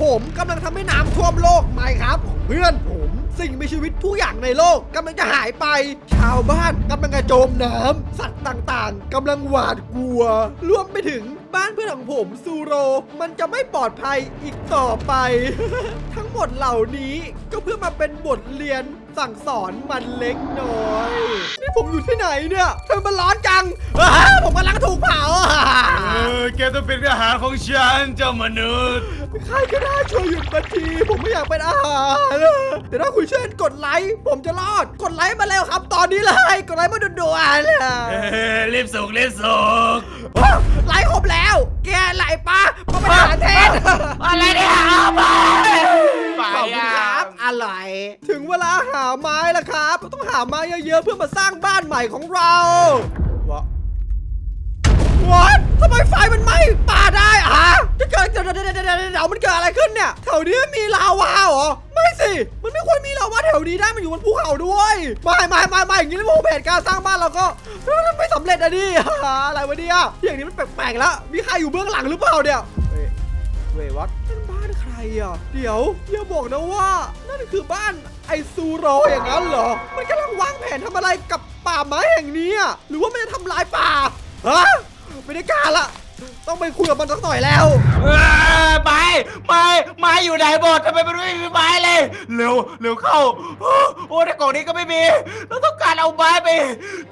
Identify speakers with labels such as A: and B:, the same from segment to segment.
A: ผมกำลังทำให้น้ำท่วมโลกไหมครับเพื่อนผมสิ่งมีชีวิตทุกอย่างในโลกกำลังจะหายไป ชาวบ้านกำลังจะจมน้ำสัตว์ต่างๆกำลังหวาดกลัว รวมไปถึงบ้านเพื่อนของผมซูโร มันจะไม่ปลอดภัยอีกต่อไป ทั้งหมดเหล่านี้ก็เพื่อมาเป็นบทเรียน สั่งสอนมันเล็กน้อย นี่ผมอยู่ที่ไหนเนี่ยทำไมมันร้อนจังอ้าผมกำลังถูกเผา
B: เออแกต้องเป็นอาหารของฉันเจ้ามนุษย์
A: ใครก็ได้ช่วยหยุดมาที ผมไม่อยากเป็นอาหารแต่ถ้าคุณช่วยกดไลค์ผมจะรอด กดไลค์มาแล้วครับ ตอนนี้เลย กดไลค์มาด่วน
B: เออรีบสุกรีบสุก
A: ๆอ้าวไลค์ครบแล้ว แกไหลปะมาเป็นอาหารแทน
B: อะไรเนี่ยเอาไปไป
A: ขอบคุณครับ อร่อย ถึงเวลาหาไม้แล้วครับ ต้องหาไม้เยอะๆเพื่อมาสร้างบ้านใหม่ของเราวะวัดทำไมไฟมันไหม้ป่าได้อะจะเกิดเดี๋ยวเดี๋ยวเดี๋ยวเดี๋ยวมันเกิดอะไรขึ้นเนี่ยแถวนี้มีลาวาเหรอไม่สิ มันไม่ควรมีลาวาแถวนี้ได้มันอยู่บนภูเขาด้วยไม่ไม่ไม่ไม่อย่างนี้แล้วโมแผนการสร้างบ้านเราก็ไม่สำเร็จอะดิอะไรวะเนี่ยอย่างนี้มันแปลกๆแล้วมีใครอยู่เบื้องหลังหรือเปล่าเนี่ยเฮ้ยเว้ยวัด นั่นบ้านใครอะ เดี๋ยวอย่าบอกนะว่า นั่นคือบ้านไอซูโรอย่างนั้นเหรอ มันกำลังวางแผนทำอะไรกับป่าไม้แห่งนี้อะหรือว่ามันจะทำลายป่าฮะไม่ได้การละ ต้องไปคุยกับมันสักหน่อยแล้ว
B: เออไปไม้ไม้อยู่ไหนหมดทำไมมันไม่มีไม้เลย เร็วเร็วเข้าโอ้โอ้ในกล่องนี้ก็ไม่มีเราต้องการเอาไม้ไป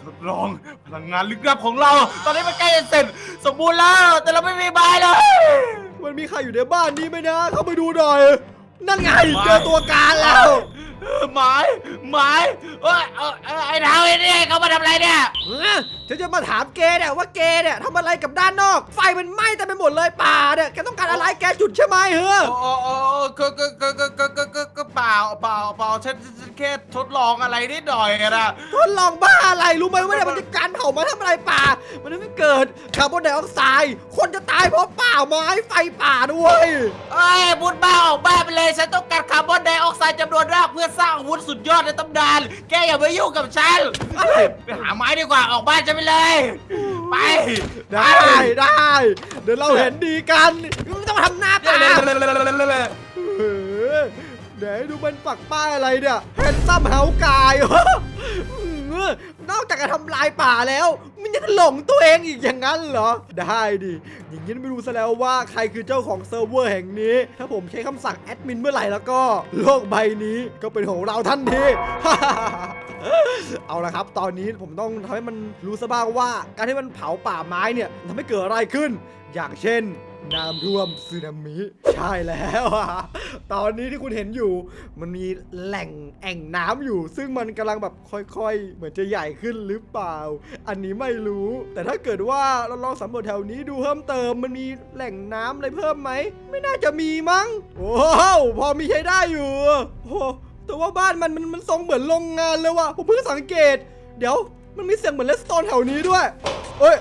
B: ทดลองพลังงานลึกลับของเรา ตอนนี้มันใกล้จะเสร็จสมบูรณ์แล้ว แต่เราไม่มีไม้เลย
A: มันมีใครอยู่ในบ้านนี้ไหมนะ เข้าไปดูหน่อย นั่นไงเจอตัวการแล้ว
B: ไม้ไม้เอ้ยเอ้ยเอ้ยไอ้เท้าไอ้เนี่ยเขามาทำอะไรเนี่ย
A: เออฉันจะมาถามเกเนี่ยว่าเกเนี่ยทำอะไรกับด้านนอก ไฟมันไหม้แต่ไปหมดเลยป่าเนี่ยแกต้องการอะไรแกจุดใช่ไหมเฮ้อ
B: โอ้โอ้โอ้ก็ก็ก็ก็ก็ก็ก็ก็เปล่าเปล่าเปล่าฉันฉันแค่ทดลองอะไรนิดหน่อยอะนะ
A: ทดลองบ้าอะไรรู้ไหมว่าเนี่ยมันจะการเผามาทำอะไรป่า มันทำให้เกิดคาร์บอนไดออกไซด์คนจะตายเพราะป่าไม้ไฟป่าด้วย
B: เอ้ยบุญบ้าออกบ้านไปเลย ฉันต้องการคาร์บอนไดออกไซด์จำนวนมากเพื่อสร้างอาวุธสุดยอดในตำนาน แกอย่ามายุ่งกับฉัน
A: อะไร
B: ไปหาไม้ดีกว่า ออกบ้านฉันไปเลย ไป
A: ได้ได้ เดี๋ยวเราเห็นดีกันไม่ต้องมาทำหน้า
B: ไป
A: ป่า
B: เลย
A: เออเดี๋ยวให้ดูมันปักป้ายอะไรเนี่ยแฮนซัมเฮากาย นอกจากจะทำลายป่าแล้ว มันยังหลงตัวเองอีกอย่างนั้นเหรอ ได้ดิ อย่างนี้ไม่รู้ซะแล้วว่าใครคือเจ้าของเซิร์ฟเวอร์แห่งนี้ ถ้าผมใช้คำสั่งแอดมินเมื่อไหร่แล้วก็ โลกใบนี้ก็เป็นของเราทันที เอาละครับ ตอนนี้ผมต้องทำให้มันรู้ซะบ้างว่า การที่มันเผาป่าไม้เนี่ยทำให้เกิดอะไรขึ้น อย่างเช่น น้ำท่วมสึนามิ ใช่แล้วอะตอนนี้ที่คุณเห็นอยู่ มันมีแหล่งแอ่งน้ำอยู่ ซึ่งมันกำลังแบบค่อยๆ เหมือนจะใหญ่ขึ้นหรือเปล่า อันนี้ไม่รู้ แต่ถ้าเกิดว่าเราลองสำรวจแถวนี้ดูเพิ่มเติม มันมีแหล่งน้ำอะไรเพิ่มไหม ไม่น่าจะมีมั้ง โอ้พอมีใช้ได้อยู่โอ้แต่ว่าบ้านมันมันมันทรงเหมือนโรงงานเลยว่ะผมเพิ่งสังเกต เดี๋ยวมันมีเสียงเหมือนเลสโตนแถวนี้ด้วย เอ้ย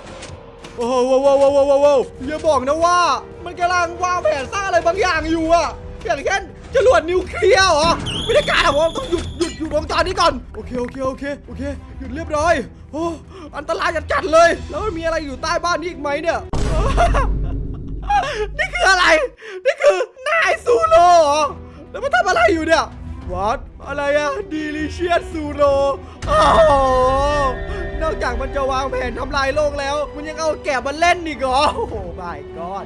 A: โอ้โหว้าวว้าวว้าวว้าวอย่าบอกนะว่า มันกำลังวางแผนสร้างอะไรบางอย่างอยู่อะอย่างเช่นจรวดนิวเคลียร์เหรอไม่ได้การอะผมต้องหยุดหยุดหยุดวงจรนี้ก่อนโอเคโอเคโอเคโอเคหยุดเรียบร้อยโอ้อันตรายจัดๆเลย แล้วมันมีอะไรอยู่ใต้บ้านนี้อีกไหมเนี่ยนี่คืออะไร นี่คือนายซูโร่แล้วมันทำอะไรอยู่เนี่ยวัดอะไรอะดีลิเชียสซูโร โอ้โหนอกจากมันจะวางแผนทำลายโลกแล้ว มันยังเอาแกะมาเล่นอีกเหรอโอ้โหบายก้อน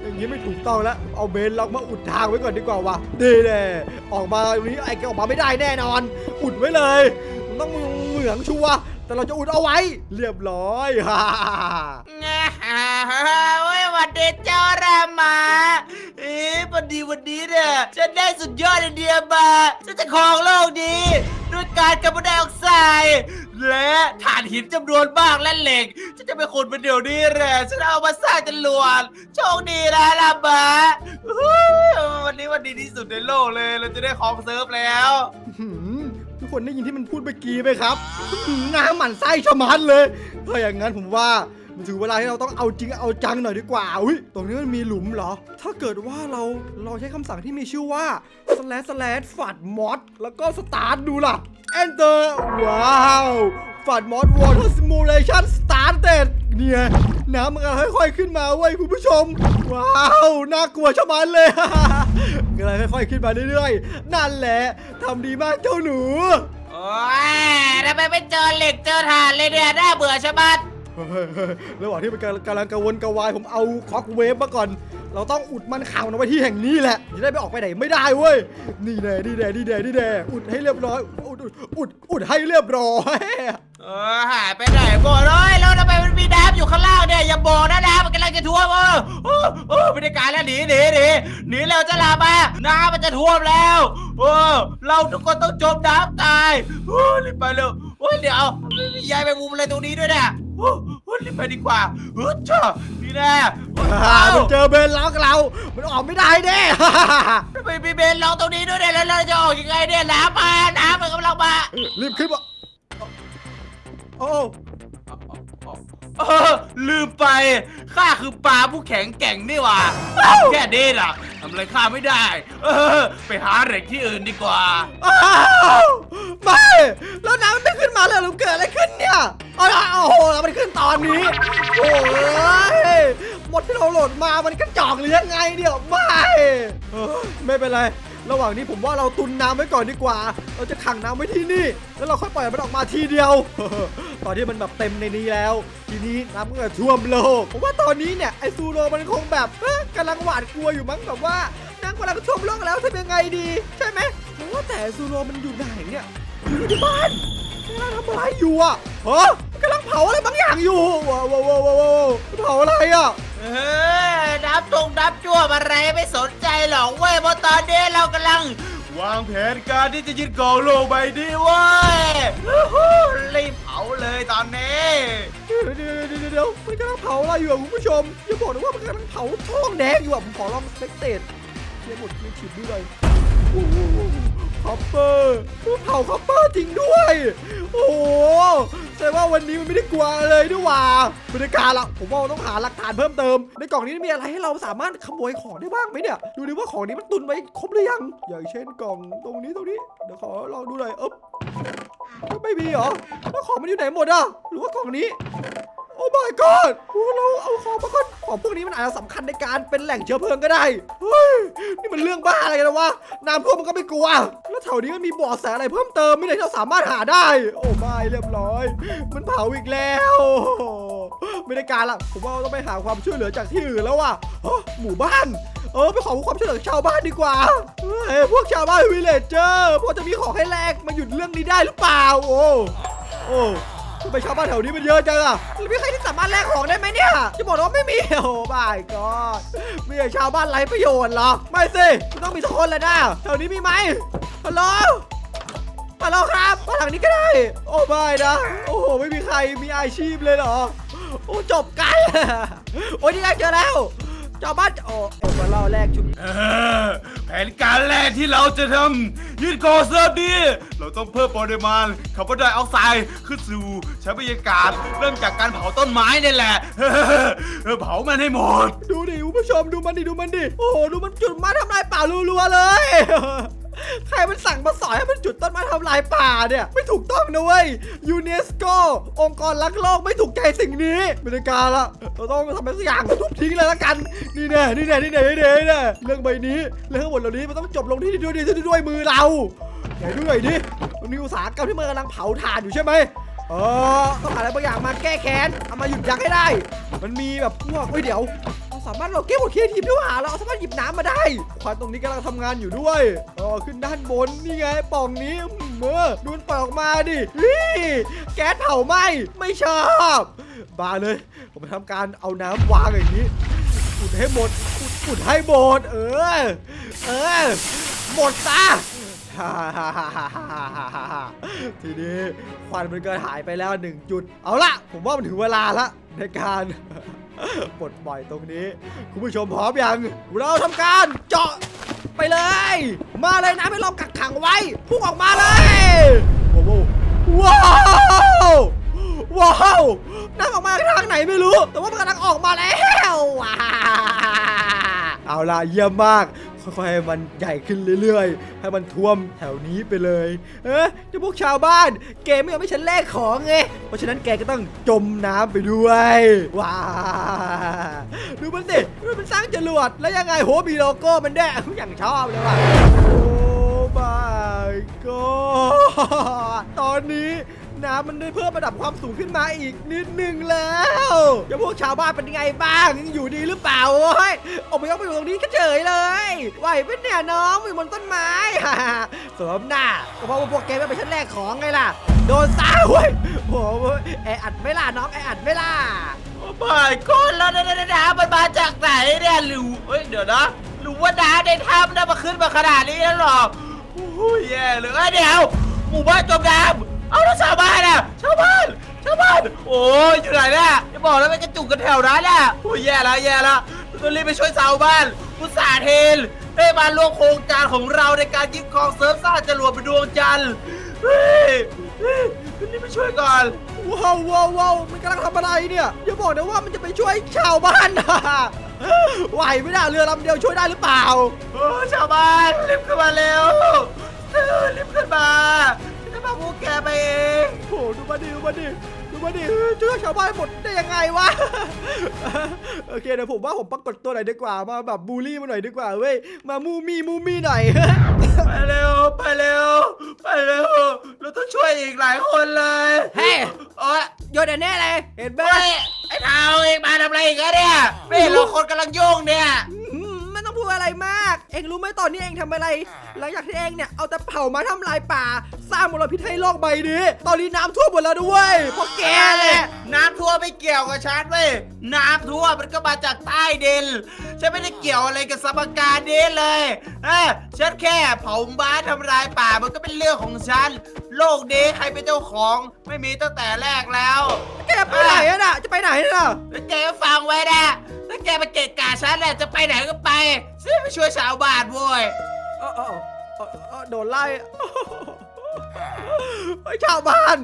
A: อย่างนี้ไม่ถูกต้องแล้ว เอาเบนล็อกมาอุดทางไว้ก่อนดีกว่าวะดีแน่ออกมาวันนี้ไอ้แกออกมาไม่ได้แน่นอน อุดไว้เลยมันต้องเหมืองชัวร์แต่เราจะอุดเอาไว้ เรียบร้อยฮ่า
B: งาโอ้ยวันเดเจ้ารามา เอ๊ะวันดีวันนี้เนี่ยฉันได้สุดยอดไอเดียมาฉันจะครองโลกนี้ด้วยการคาร์บอนไดออกไซด์และถ่านหินจำนวนมากและเหล็กฉันจะไปขุดมันเดี๋ยวนี้แหละฉันเอามาสร้างจรวดโชคดีนะรามาเฮ้วันนี้วันดีที่สุดในโลกเลย เราจะได้ครองเซิร์ฟแล้ว
A: หืมทุกคนได้ยินที่มันพูดเมื่อกี้ไหมครับหืมน้ำหมันไส้ชะมัดเลยถ้าอย่างนั้นผมว่า ถึงเวลาที่เราต้องเอาจริงเอาจังหน่อยดีกว่าอุ้ยตรงนี้มันมีหลุมเหรอ ถ้าเกิดว่าเราเราใช้คำสั่งที่มีชื่อว่า slash slash ฝัดมอดแล้วก็สตาร์ทดูล่ะ enter ว้าวฝัดมอด water simulation started เนี่ยน้ำมันกำลังค่อยๆขึ้นมาเว้ยคุณผู้ชม ว้าวน่ากลัวชะมัดเลยค่อยๆขึ้นมาเรื่อยๆ นั่นแหละทำดีมากเจ้าหนู
B: โอ้ยทำไมไม่เจอเหล็กเจอถ่านเลยเนี่ยน่าเบื่อชะมัด
A: ระหว่างที่มันกำลังกระวนกระวายผมเอาคอกเวฟมาก่อน เราต้องอุดมันขังมันไว้ที่แห่งนี้แหละจะได้ไม่ออกไปไหนไม่ได้เว้ยนี่แน่นี่แน่นี่แน่นี่แน่อุดให้เรียบร้อยอุดอุดอุดให้เรียบร้อย
B: เออหายไปไหนหมดเลยแล้วทำไมมันมีน้ำอยู่ข้างล่างเนี่ยอย่าบอกนะน้ำมันกำลังจะท่วมเออเออเออไม่ได้การแล้วหนีหนีหนีหนีเร็วจะลามาน้ำมันจะท่วมแล้วเออเราทุกคนต้องจมน้ำตายโอ้รีบไปเร็วโอ้ยเดี๋ยวยายไปมุมอะไรตรงนี้ด้วยเนี่ย อ้โอ้รีบไปดีกว่าเออจ้านี่แน่
A: อ่ามันเจอเบนล็อกเรา มันออกไม่ได้แน่
B: ทำไมมีเบนลองตรงนี้ด้วยเนี่ยแล้วเราจะออกยังไงเนี่ยน้ำมาน้ำมันกำลังมา
A: รีบขึ้นมาโอ้
B: เออลืมไป ข้าคือปลาผู้แข็งแกร่งนี่หว่าแค่นี้น่ะทำอะไรข้าไม่ได้ เออ ไปหาเหล็กที่อื่นดีกว่า
A: อ้าวไม่แล้วน้ำมันไม่ขึ้นมาเลยหรือเกิดอะไรขึ้นเนี่ยเอาละโอ้โหแล้วมันขึ้นตอนนี้โอ้ยหมดที่เราโหลดมามันกระจอกหรือยังไงเนี่ยไม่เออไม่เป็นไร ระหว่างนี้ผมว่าเราตุนน้ำไว้ก่อนดีกว่า เราจะขังน้ำไว้ที่นี่ แล้วเราค่อยปล่อยมันออกมาทีเดียว ตอนที่มันแบบเต็มในนี้แล้ว ทีนี้น้ำก็จะท่วมโลกผมว่าตอนนี้เนี่ยไอซูโรมันคงแบบกำลังหวาดกลัวอยู่มั้งแบบว่าน้ำกำลังท่วมโลกแล้วทำยังไงดี ใช่ไหมผมว่าแต่ซูโรมันอยู่ไหนเนี่ยอยู่ที่บ้านกำลังทำอะไรอยู่อะเฮ้ยกำลังเผาอะไรบางอย่างอยู่ว้าวว้าวว้าวว้าวเผาอะไรอะ
B: เออน้ำตรงน้ำ จ้วอะไรไม่สนใจหรอกเว้ยเพราะตอนนี้เรากำลัง วางแผนการที่จะยึดเกาะโลกใบนี้เว้ยฮู้ฮู้รีบเผาเลยตอนนี้
A: เดี๋ยวเดี๋ยวเดี๋ยวเดี๋ยวมันกำลังเผาอะไรอยู่อะคุณผู้ชมอย่าบอกนะว่ามันกำลังเผาทองแดงอยู่อะผมขอลองสเปกเตตเทียบหมดมีฉีดด้วยโอ้โหคอปเปอร์เผาคอปเปอร์จริงด้วย โอ้ แต่ว่าวันนี้มันไม่ได้กลัวเลยด้วยว่าบรรยากาศละผมว่าเราต้องหาหลักฐานเพิ่มเติม ในกล่องนี้มีอะไรให้เราสามารถขโมยของได้บ้างไหมเนี่ย ดูดิว่าของนี้มันตุนไว้ครบหรือยัง อย่างเช่นกล่องตรงนี้ตรงนี้ เดี๋ยวขอลองดูหน่อยเอ๊บไม่มีเหรอแล้วของมันอยู่ไหนหมดอะ หรือว่ากล่องนี้ โอ้ my god โอ้เราเอาของมาก่อนของพวกนี้มันอาจจะสำคัญในการเป็นแหล่งเชื้อเพลิงก็ได้ เฮ้ย นี่มันเรื่องบ้าอะไรกันนะวะ น้ำท่วมมันก็ไม่กลัว แล้วแถวนี้มันมีบ่อแสอะไรเพิ่มเติมไม่ได้ที่เราสามารถหาได้ โอ้ไม่เรียบร้อย มันเผาอีกแล้ว ไม่ได้การละ ผมว่าเราต้องไปหาความช่วยเหลือจากที่อื่นแล้วว่ะฮ้ยหมู่บ้าน เออไปขอความช่วยเหลือจากชาวบ้านดีกว่า เฮ้ยพวกชาวบ้านวิลเลจเจอร์พอจะมีของให้แลกมาหยุดเรื่องนี้ได้หรือเปล่า โอ้ โอ้ ทำไมชาวบ้านแถวนี้มันเยอะจังอะแล้วมีใครที่สามารถแลกของได้ไหมเนี่ยจะบอกว่าไม่มีโอ้บายก็มีแต่ชาวบ้านไร้ประโยชน์เหรอ ไม่สิมันต้องมีทุกคนเลยนะแถวนี้มีไหมฮัลโหลฮัลโหลครับมาทางนี้ก็ได้ โอ้ไม่นะ โอ้โหไม่มีใครมีอาชีพเลยเหรอ โอ้จบกันโอ้ยนี่ไงเจอแล้วชาวบ้านโอ้โอ้มาเล่าแรกชุด
B: เออแผนการแรกที่เราจะทำ ยืดก่อเซิร์ฟดี เราต้องเพิ่มปริมาณคาร์บอนไดออกไซด์ขึ้นสู่ชั้นบรรยากาศ เริ่มจากการเผาต้นไม้นี่แหละ เผามันให้หมด
A: ดูดิคุณผู้ชมดูมันดิดูมันดิ โอ้โหดูมันจุดมาทำลายป่ารัวๆเลย ใครมันสั่งมาสอนให้มันจุดต้นไม้ทำลายป่าเนี่ย ไม่ถูกต้องนะเว้ยยูเนสโกองค์กรรักโลกไม่ถูกใจสิ่งนี้บรรยากาศละเราต้องทำอะไรสักอย่างทุบทิ้งเลยละกัน นี่แน่นี่แน่นี่แน่นี่แน่นี่เรื่องใบนี้เรื่องทั้งหมดเหล่านี้มันต้องจบลงที่ด้วยดีที่ด้วยมือเราไหนดูหน่อยดิมันมีอุตสาหกรรมที่มันกำลังเผาถ่านอยู่ใช่ไหมเออต้องหาอะไรบางอย่างมาแก้แค้นเอามาหยุดยั้งให้ได้ มันมีแบบพวกเฮ้ยเดี๋ยวามารถเราเก็บหัวเทียหยิบด้วยหาเราสามารถหยิบน้ำมาได้ควันตรงนี้กำลังทำงานอยู่ด้วยอ๋อขึ้นด้านบนนี่ไงป่องนี้เออดูนปล่อยออกมาดิแก๊สเผาไหมไม่ชอบบาเลย ผมไปทำการเอาน้ำวางอย่างนี้อุดให้หมดอุดให้หมดเออเออหมดตาทีนี้ควันมันก็หายไปแล้วหนึ่งจุด เอาละผมว่ามันถึงเวลาละในการ ปลดปล่อยตรงนี้ คุณผู้ชมพร้อมยัง เราทำการเจาะไปเลย มาเลยนะไม่ลองกักขังไว้พุ่งออกมาเลยว้าวว้าวว้าวน้ำออกมาทางไหนไม่รู้ แต่ว่ามันกำลังออกมาแล้ว เอาล่ะเยี่ยมมาก ค่อยๆให้มันใหญ่ขึ้นเรื่อยๆ ให้มันท่วมแถวนี้ไปเลยเอ๊ะจะพวกชาวบ้านแกไม่ยอมให้ฉันแลกของไงเพราะฉะนั้นแกก็ต้องจมน้ำไปด้วยว้าดูมันสิดูมันสร้างจรวดแล้วยังไงโหมีโลโก้มันด้วยอย่างชอบเลยว่ะโอ้ my god ตอนนี้ น้ำมันได้เพิ่มระดับความสูงขึ้นมาอีกนิดหนึ่งแล้วเดี๋ยวพวกชาวบ้านเป็นยังไงบ้างยังอยู่ดีหรือเปล่าโอ้ยออกไปยกไปอยู่ตรงนี้เฉยเลยไหวเป็นเนี่ยน้องอยู่บนต้นไม้สวมหน้าก็เพราะว่าพวกแกไม่ไปชั้นแรกของไงล่ะ โดนซ่าเว้ยโอ้โหแออัดไม่ล่ะน้องแออัดไม่ล่ะ
B: โอ้ไม่ก้นแล้วน้ำมันมาจากไหนเนี่ยหรือเฮ้ยเดี๋ยวนะหรือว่าน้ำในถ้ำน่ะมาขึ้นมาขนาดนี้แล้วหรอโอ้ยแย่เลยเอ้ยเดี๋ยวหมู่บ้านจมน้ำ เอาแล้วชาวบ้านอะชาวบ้านชาวบ้าน โอ้ยอยู่ไหนเนี่ยจะบอกแล้วไปกระจุกกันแถวนั้นอะโอ้ยแย่แล้วแย่แล้วต้องรีบไปช่วยชาวบ้านอุตส่าห์เทนให้มาร่วมโครงการของเราในการยึดครองเซิร์ฟซ่าจรวดเป็นดวงจันทร์เฮ้ยเฮ้ยรีบไปช่วยก่อน
A: ว้าวว้าวว้าวมันกำลังทำอะไรเนี่ยอย่าบอกนะว่ามันจะไปช่วยชาวบ้านนะไหวไม่ได้เรือลำเดียวช่วยได้หรือเปล่า
B: โอ้ชาวบ้านรีบขึ้นมาเร็วเออรีบขึ้นมา ฉันจะพาพวกแกไปเอง
A: โหดูมาดิดูมาดิดูมาดิช่วยชาวบ้านหมดได้ยังไงวะ โอเคเดี๋ยวผมว่าผมปรากฏตัวหน่อยดีกว่า มาแบบบูลลี่มาหน่อยดีกว่าเว้ย มามูมี่มูมี่หน่อย
B: ไปเร็วไปเร็วไปเร็วเราต้องช่วยอีกหลายคนเลย
A: เฮ้ย
B: โอ้ย
A: โยนแน่ๆเลย เห็นไหม
B: เฮ้ยไอ้เท้าเองมาทำอะไรอีกอะเนี่ยไม่เห็นเราคนกำลังยุ่งเนี่ย
A: อืมไม่ต้องพูดอะไรมาก เองรู้ไหมตอนนี้เองทำอะไร หลังจากที่เองเนี่ยเอาแต่เผามาทำลายป่า สร้างมลพิษให้โลกใบนี้ ตอนนี้น้ำท่วมหมดแล้วด้วยเพราะแกเลย
B: น้ำท่วมไม่เกี่ยวกับฉันเว้ย น้ำท่วมมันก็มาจากใต้ดิน ฉันไม่ได้เกี่ยวอะไรกับสมการนี้เลยเออฉันแค่เผาบ้านทำลายป่ามันก็เป็นเรื่องของฉัน โลกนี้ใครเป็นเจ้าของไม่มีตั้งแต่แรกแล้ว
A: แกไปไหนอะน่ะ จะไปไหนน่ะ
B: แล้วแกก็ฟังไว้นะ ถ้าแกมาเกะกะฉันแหละจะไปไหนก็ไปฉันไปช่วยชาวบ้านโว้ย
A: เออเออเออเออโดนไล่ไอ้ชาวบ้าน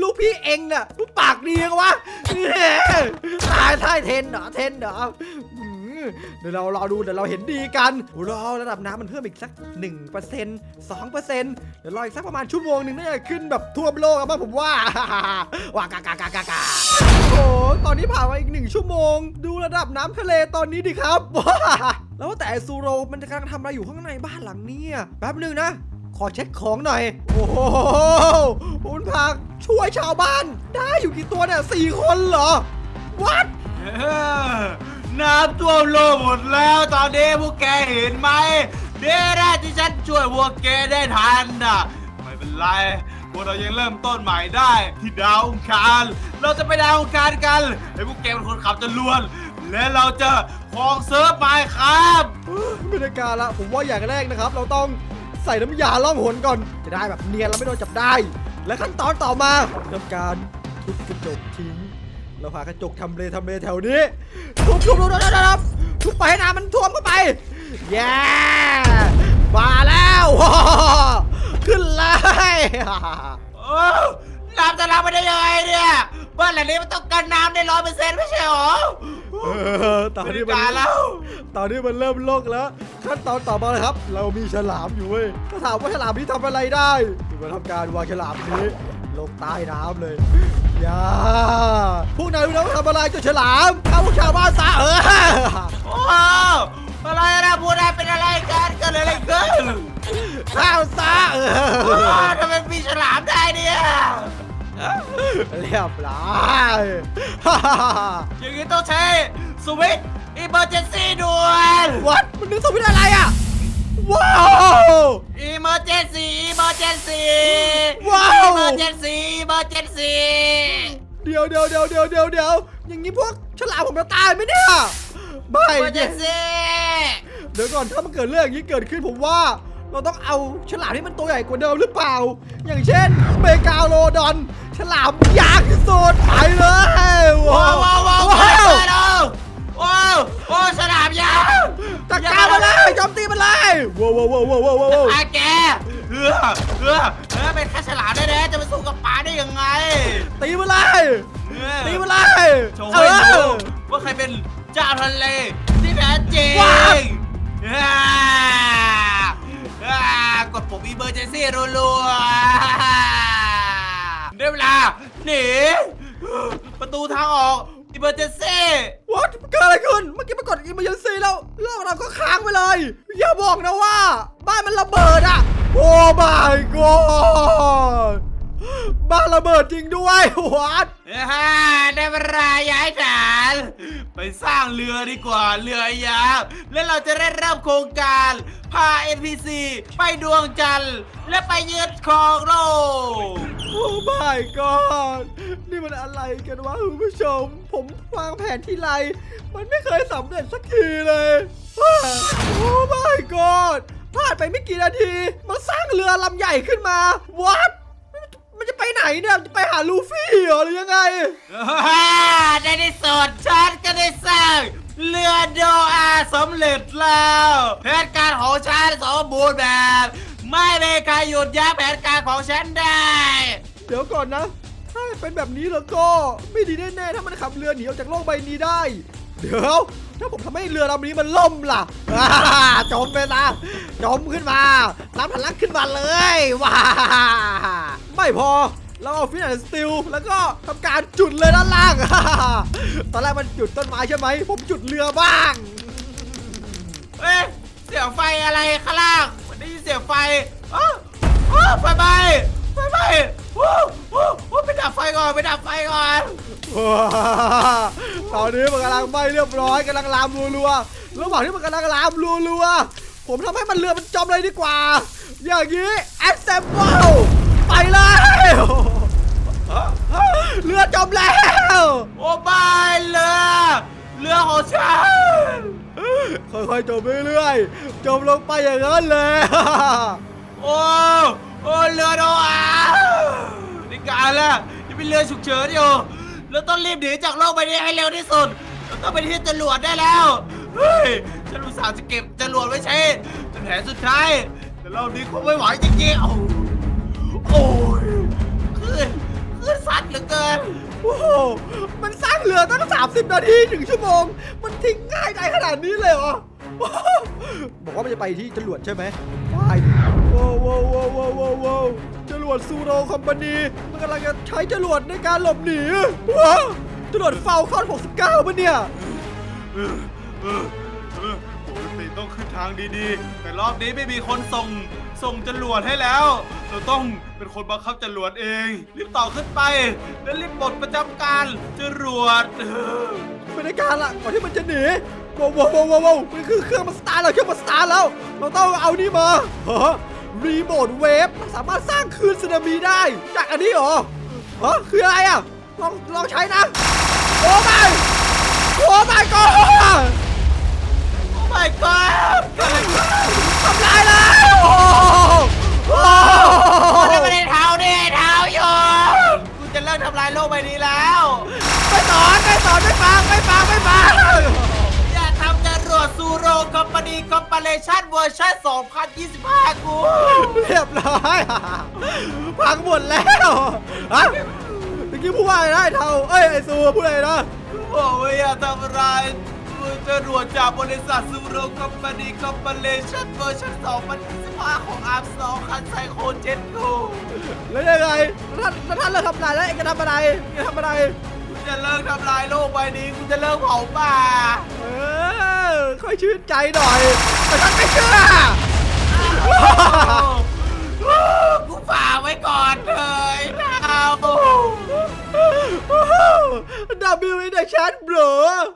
A: ลูกพี่เองน่ะลูกปากดีกังวะเนี่ยตายท้ายเทนเหรอเทนเหรอ เดี๋ยวเรารอดูเดี๋ยวเราเห็นดีกันรอระดับน้ำมันเพิ่มอีกสัก 1% 2%เดี๋ยวรออีกสักประมาณชั่วโมงหนึ่งน่าจะขึ้นแบบทั่วโลกอะบ้าผมว่าว่ากากากากากาโอ้ตอนนี้ผ่านมาอีกหนึ่งชั่วโมง ดูระดับน้ำทะเลตอนนี้ดิครับว้าแล้วแต่ซูโรมันจะกำลังทำอะไรอยู่ข้างในบ้านหลังนี้แป๊บหนึงนะ ขอเช็คของหน่อย โอ้โหคุณพักช่วยชาวบ้าน ได้อยู่กี่ตัวเนี่ยสี่คนเหรอวัด
B: น้ำท่วมโลกหมดแล้วตอนนี้พวกแกเห็นไหมเด้แรกที่ฉันช่วยพวกแกได้ทันน่ะไม่เป็นไรพวกเรายังเริ่มต้นใหม่ได้ที่ดาวองคาร เราจะไปดาวองคารกันให้พวกแกเป็นคนขับจรวดและเราจะครองเซิร์ฟไมค์ครับ
A: ไม่ได้การละผมว่าอย่างแรกนะครับ เราต้องใส่น้ำยาล่องหนก่อน จะได้แบบเนียนแล้วไม่โดนจับได้ และขั้นตอนต่อมาทำการทุบกระจกทิ้ง เราหากระจกทำเลทำเลแถวนี้ทุบทุบทุบทุบทุบทุบทุบไปให้น้ำมันท่วมเข้าไปแย่มาแล้วว้าวขึ้นเลย
B: โอ้น้ำจะรับมาได้ยังไงเนี่ยบ้านหลังนี้มันต้องการน้ำได้ร้อยเปอร์เซ็นต์ไม่ใช่หรอ
A: เออตอน
B: ไม่
A: นี้
B: ได้
A: มัน
B: การแล้ว
A: ตอนนี้มันเริ่มโลกแล้ว ขั้นตอนต่อมาเลยครับ เรามีฉลามอยู่เว้ยถ้าถามว่าฉลามนี้ทำอะไรได้เราทำการวางฉลามนี้ ลงใต้น้ำเลย อย่า พวกนายรู้นะว่าทำอะไรเจ้าฉลามเอาพวกชาวบ้านซะเออ
B: โอ้อะไรนะพูดได้เป็นอะไรกันเกิดอะไรขึ้น
A: ข้าวซะเอ
B: อ้า
A: อ
B: วทำไมมีฉลามได้เนี่ย
A: เรียบร้อย
B: อย่างนี้ต้องใช้สวิตอิมเมอร์เจนซี่ด่วน
A: วัดมันนึกสวิตช์อะไรอะ ว้าว
B: อิมเมอร์เจนซี่อิมเมอร์เจนซี่
A: ว้าว
B: อิมเมอร์เจนซี่อิมเมอร์เจนซี่
A: เดี๋ยวเดี๋ยวเดี๋ยวเดี๋ยวเดี๋ยวเดี๋ยวอย่างนี้พวกฉลามผมจะตายไหมเนี่ยไม่
B: อิมเมอร์เจ
A: เนี่ย
B: นซี่
A: เดี๋ยวก่อนถ้ามันเกิดเรื่องอย่างนี้เกิดขึ้นผมว่า เราต้องเอาฉลามที่มันตัวใหญ่กว่าเดิมหรือเปล่า อย่างเช่นเมกาโลดอน ฉลามยากที่สุดไปเลย
B: ว้าวว้าวว้าว
A: ว้าว
B: ว้าวว้าวว้าวฉลามยาว
A: จัดการมันเลยโจมตีมันเลยว้าวว้าวว้าวว้าวว้าวว้าว
B: อาแกเออเออเออเป็นแค่ฉลามได้ๆจะไปสู้กับปลาได้ยังไง
A: ตีมันเลย
B: เออ
A: ตีมันเลย
B: โชว์
A: เอ
B: ให้ดู
A: อ
B: ว่าใครเป็นเจ้าทะเลที่แท้จริง
A: ว้าว
B: อ่าอ่ากดปุ่ม emergency รัวๆได้เวลาหนีประตูทางออก emergency
A: วัดเกิดอะไรขึ้น เมื่อกี้มันกดอิมเมอร์ซีแล้วโลกเราก็ค้างไปเลย อย่าบอกนะว่า บ้านมันระเบิดอะ โอ้ my god บ้านระเบิดจริงด้วยวัด
B: อ่าได้เวลาย้ายฐาน ไปสร้างเรือดีกว่าเรือยาวแล้วเราจะได้เริ่มโครงการ พา NPC ไปดวงจันทร์ และไปยึดครองโลก
A: โอ้ my god นี่มันอะไรกันวะคุณผู้ชม ผมวางแผนที่ไร มันไม่เคยสำเร็จสักทีเลยอ้าโอ้ my god พลาดไปไม่กี่นาที มันสร้างเรือลำใหญ่ขึ้นมาวัดมันจะ ไปไหนเนี่ยจะไปหาลูฟี่เหรอหรือยังไง
B: อ่าได้ที่สุดฉันก็ได้สร้างเรือโดอาสำเร็จแล้วแผนการของฉันสมบูรณ์แบบ ไม่มีใครหยุดยั้งแผนการของฉันได้
A: เดี๋ยวก่อนนะ ถ้าเป็นแบบนี้แล้วก็ไม่ดีแน่ๆถ้ามันขับเรือหนีออกจากโลกใบนี้ได้ เดี๋ยวถ้าผมทำให้เรือลำนี้มันล่มล่ะจมไปนะจมขึ้นมาน้ำทะลักขึ้นมาเลยว้าไม่พอเราเอาฟินแอนสติลแล้วก็ทำการจุดเลยด้านล่างตอนแรกมันจุดต้นไม้ใช่ไหมผมจุดเรือบ้าง
B: เอ๊ะเสียงไฟอะไรข้างล่างมันได้ยินเสียงไฟอ้าวอ้าวไฟไหม้ไฟไหม้ โอ้โอ้โอ้ไปดับไฟก่อนไปดับไฟก่อน
A: ว้าตอนนี้มันกำลังไหม้เรียบร้อยกำลังลามรัวๆระหว่างที่มันกำลังลามรัวๆผมทำให้มันเรือมันจมเลยดีกว่า อย่างนี้แอคเซมเบิลไปเลยเรือจมแล้ว
B: โอ้บายเรือเรือของฉัน
A: ค่อยๆจมเรื่อยๆจมลงไปอย่างนั้นเลย
B: โอ้โอ้เรือโดอานี่การแล้วยังเป็นเรือฉุกเฉินอยู่เราต้องรีบหนีจากโลกใบนี้ให้เร็วที่สุดเราต้องไปที่จรวดได้แล้วเฮ้ยฉันอุตส่าห์จะเก็บจรวดไว้ใช้เป็นแผนสุดท้ายแต่รอบนี้คงไม่ไหวจริงๆโอ้โอ้ยขึ้นขึ้นซัดเหลือเกิน
A: โอ้โห มันสร้างเรือตั้ง 30 นาทีถึงชั่วโมง มันทิ้งง่ายได้ขนาดนี้เลยเหรอ บอกว่ามันจะไปที่จรวดใช่ไหมไปโว้วโว้วโว้วโว้วโว้ วโว้วจรวดซูโรคอมพานีมันกำลังจะใช้จรวดในการหลบหนีว้าวจรวดเฟลคอน69ปะเนี่ย
B: เออเออเออปกติต้องขึ้นทางดีๆ แต่รอบนี้ไม่มีคนส่งส่งจรวดให้แล้ว เราต้องเป็นคนบังคับจรวดเอง รีบต่อขึ้นไป แล้วรีบปลดประจำการจรวดเออ
A: ไม่ได้การละก่อนที่มันจะหนีว้าวว้าวว้าวว้าวว้าวมันคือเครื่องมันสตาร์ทแล้วเครื่องมันสตาร์ทแล้ว เราต้องเอานี่มาฮะ รีโมทเวฟมันสามารถสร้างคลื่นสึนามิได้ จากอันนี้เหรอฮะคืออะไรอะ ลองลองใช้นะ โอ้ไม่โอ้ไม่ก็
B: โอ้ my god เกิดอะไรขึ้น
A: ทำลายแล้ว โอ้โห
B: โอ้ไม่ได้เท้าเนี่ยเท้าอยู่กูจะเลิกทำลายโลกใบนี้แล้ว
A: ไม่สอนไม่สอนไม่ฟังไม่ฟังไม่ฟัง
B: ซูโรคอมพานีคอมพาเลชั่นเวอร์ชัน2025 กู
A: เรียบร้อยพังหมดแล้วฮะตะกี้พูดว่าอะไรนะไอ้เทาเอ้ยไอ้ซูพูดอะไรนะ
B: บอกว่าอย่าทำร้ายจรวดจากบริษัทซูโรคอมพานีคอมพาเลชั่นเวอร์ชัน2025 ของอาร์มสองคันไซโคเจ็ตกู
A: แล้วยังไงแล้วท่านแล้วท่านเลิกทำลายแล้วเองจะทำอะไรเองจะทำอะไร
B: กูจะเลิกทำลายโลกใบนี้กูจะเลิกเผาป่า
A: เออ ค่อยชื่นใจหน่อยแต่ฉันไม่เชื่อ
B: กูฝ่าไว้ก่อนเลยดาว
A: W in the chat bro